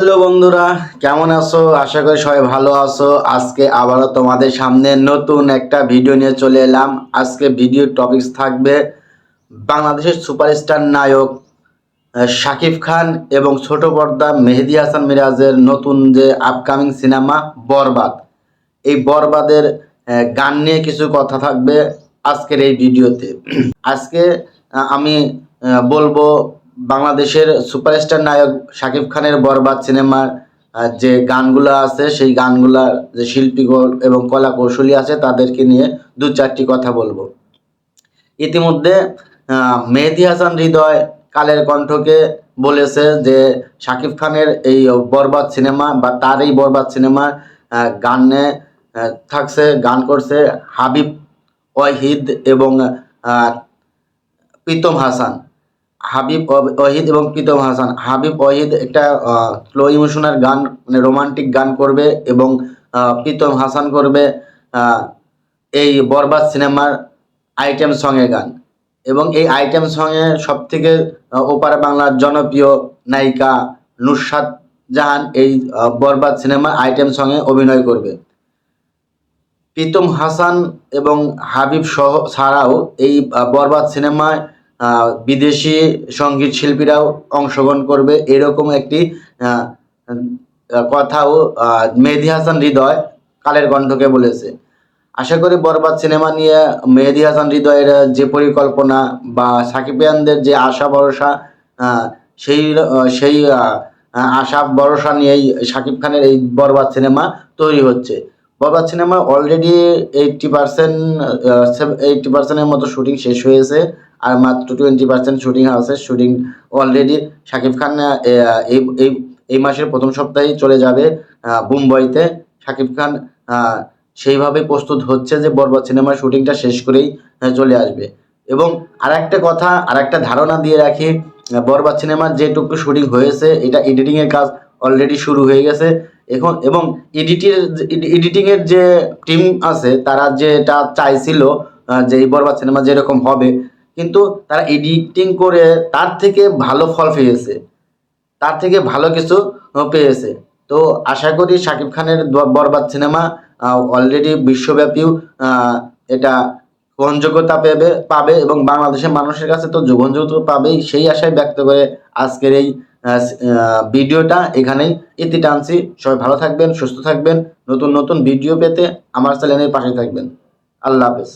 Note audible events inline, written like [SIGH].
Hello বন্ধুরা, কেমন আছো? আশা করি সবাই ভালো আছো। আজকে আবারও তোমাদের সামনে নতুন একটা ভিডিও নিয়ে চলে এলাম। আজকে ভিডিওর টপিকস থাকবে বাংলাদেশের সুপারস্টার নায়ক শাকিব খান এবং ছোট পর্দা মেহেদি হাসান মিরাজের নতুন যে আপকামিং সিনেমা বরবাদ। এই বরবাদের গান নিয়ে কিছু কথা থাকবে আজকের এই ভিডিওতে। [CLEARS THROAT] আজকে আমি বলব বাংলাদেশের সুপারস্টার নায়ক শাকিব খানের বরবাদ সিনেমার যে গানগুলো আছে, সেই গানগুলার যে শিল্পীগণ এবং কলা কৌশলী আছে, তাদেরকে নিয়ে দু চারটি কথা বলব। ইতিমধ্যে মেহেদি হাসান হৃদয় কালের কণ্ঠকে বলেছে যে শাকিব খানের এই বরবাদ সিনেমা বা তার এই বরবাদ সিনেমার গানে থাকছে, গান করছে হাবিব ওয়াহিদ এবং প্রীতম হাসান। হাবিব ওয়াহিদ এবং প্রীতম হাসান। হাবিব ওয়াহিদ একটা স্লো ইমোশনাল গান মানে রোমান্টিক গান করবে এবং প্রীতম হাসান করবে এই বরবাদ সিনেমার আইটেম সঙে গান। এবং এই আইটেম সঙে সব থেকে ওপার বাংলার জনপ্রিয় নায়িকা নুসরাত জাহান এই বরবাদ সিনেমার আইটেম সঙে অভিনয় করবে। প্রীতম হাসান এবং হাবিব সহ, ছাড়াও এই বরবাদ সিনেমায় বিদেশি সংগীত শিল্পীরাও অংশগ্রহণ করবে। এরকম একটি কথাও মেহেদি হাসান হৃদয় কালের কণ্ঠকে বলেছে। আশা করি বরবাদ সিনেমা নিয়ে মেহেদি হাসান হৃদয়ের যে পরিকল্পনা বা সাকিবিয়ানদের যে আশা ভরসা সেই সেই আশা ভরসা নিয়েই শাকিব খানের এই বরবাদ সিনেমা তৈরি হচ্ছে। Borbaad cinema already eighty percent eighty পার্সেন্টের মতো শুটিং শেষ হয়েছে। আর মাত্র টোয়েন্টি পার্সেন্ট শুটিং আছে। শুটিং অলরেডি শাকিব খান এই এই এই মাসের প্রথম সপ্তাহেই চলে যাবে মুম্বাইতে। শাকিব খান সেইভাবে প্রস্তুত হচ্ছে যে বরবাদ সিনেমার শুটিংটা শেষ করেই চলে আসবে। এবং আরেকটা কথা আর একটা ধারণা দিয়ে রাখি বরবাদ সিনেমার যেটুকু শুটিং হয়েছে, এটা এডিটিংয়ের কাজ অলরেডি শুরু হয়ে গেছে। এখন, এবং এডিটের এডিটিংয়ের যে টিম আছে, তারা যেটা চাইছিল যে এই বরবাদ সিনেমা যেরকম হবে কিন্তু তারা এডিটিং করে তার থেকে ভালো ফল পেয়েছে। তার থেকে ভালো কিছু পেয়েছে। তো আশা করি শাকিব খানের বরবাদ সিনেমা অলরেডি বিশ্বব্যাপীও এটা গ্রহণযোগ্যতা পেবে, পাবে এবং বাংলাদেশের মানুষের কাছে তো গ্রহণযোগ্যতা পাবেই। সেই আশায় ব্যক্ত করে আজকের এই ভিডিওটা এখানেই ইতি টানছি। সবাই ভালো থাকবেন, সুস্থ থাকবেন। নতুন নতুন ভিডিও পেতে আমার চ্যানেলের পাশে থাকবেন। আল্লাহ হাফেজ।